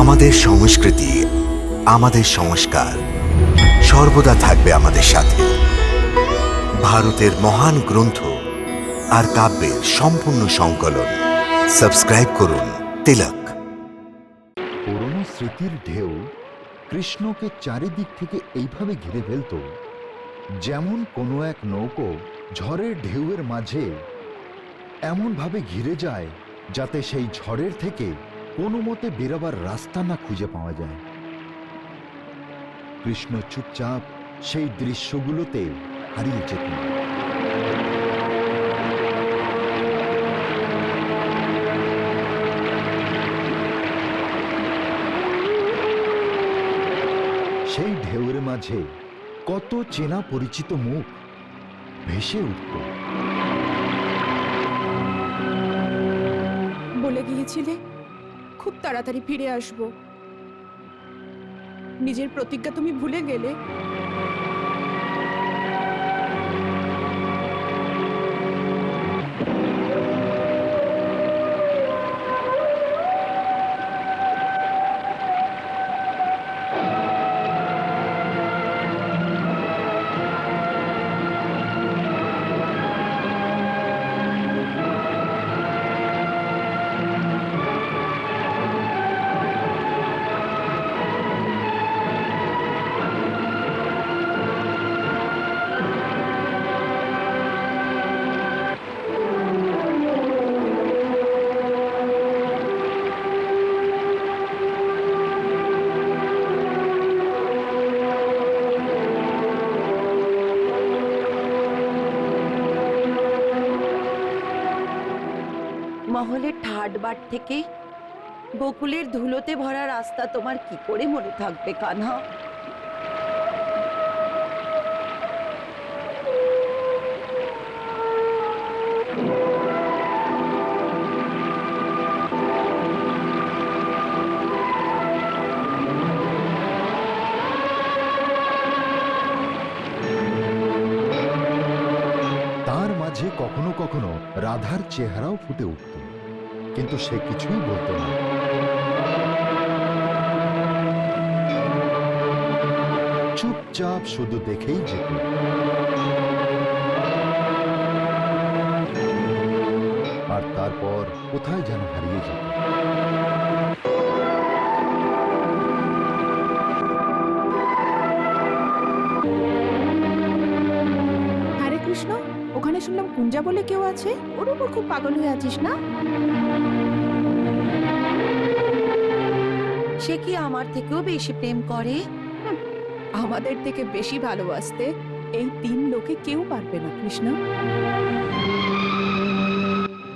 আমাদের সংস্কৃতি, আমাদের সংস্কার সর্বদা থাকবে আমাদের সাথে। ভারতের মহান গ্রন্থ আর কাব্যের সম্পূর্ণ সংকলন। সাবস্ক্রাইব করুন তিলক। পুরনো স্মৃতির ঢেউ কৃষ্ণকে চারিদিক থেকে এইভাবে ঘিরে ফেলত, যেমন কোনো এক নৌকো ঝড়ের ঢেউয়ের মাঝে এমনভাবে ঘিরে যায় যাতে সেই ঝড়ের থেকে কোনো মতে বেরোবার রাস্তা না খুঁজে পাওয়া যায়। কৃষ্ণ চুপচাপ সেই দৃশ্যগুলোতে হারিয়ে যেত সেই ঢেউয়ের মাঝে কত চেনা পরিচিত মুখ ভেসে উঠত। বলে গিয়েছিলে? খুব তাড়াতাড়ি ফিরে আসব। নিজের প্রতিজ্ঞা তুমি ভুলে গেলে মহলের ঠাট বার থেকে গোকুলের ধুলোতে ভরা রাস্তা তোমার কি করে মনে থাকবে, কানহা? তার মাঝে কখনো কখনো রাধার চেহারাও ফুটে উঠত। কিন্তু সে কিছুই বলতো না। চুপচাপ শুধু দেখেই যেত। আর তারপর কোথায় যেন হারিয়ে যেত। ওখানে শুনলাম কুঞ্জা বলে কেউ আছে? ওর উপর খুব পাগল হয়ে আছিস না? সে কি আমার থেকেও বেশি প্রেম করে? আমাদের থেকে বেশি ভালোবাসতে এই তিন লোকে কেউ পারবে না, কৃষ্ণ।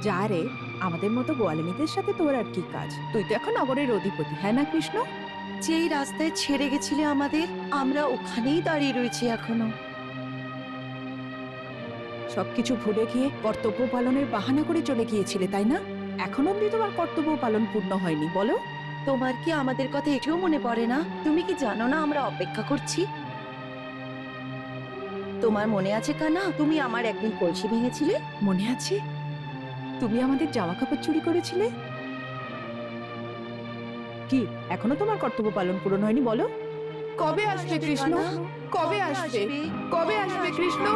যা রে, আমাদের মতো গোয়ালিনীদের সাথে তোর আর কি কাজ? তুই তো এখন নগরের অধিপতি হ্যাঁ না, কৃষ্ণ? যেই রাস্তায় ছেড়ে গেছিলে আমাদের, আমরা ওখানেই দাঁড়িয়ে রয়েছি এখনও। সবকিছু ভুলে গিয়ে কর্তব্য পালনের বাহানা করে চলে গিয়েছিলে তাই না? এখন অবধি তোমার কর্তব্য পালন পূর্ণ হয়নি বলো। তোমার কি আমাদের কথা এটিও মনে পড়ে না? তুমি কি জানো না আমরা অপেক্ষা করছি? তোমার মনে আছে কানা তুমি আমার একদিন কলসি ভেঙেছিলে? মনে আছে? তুমি আমাদের জামা কাপড় চুরি করেছিলে? কি এখনও তোমার কর্তব্য পালন পূরণ হয়নি বলো। কবে আসবে কৃষ্ণ? কবে আসবে? কবে আসবে কৃষ্ণ?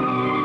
thank you.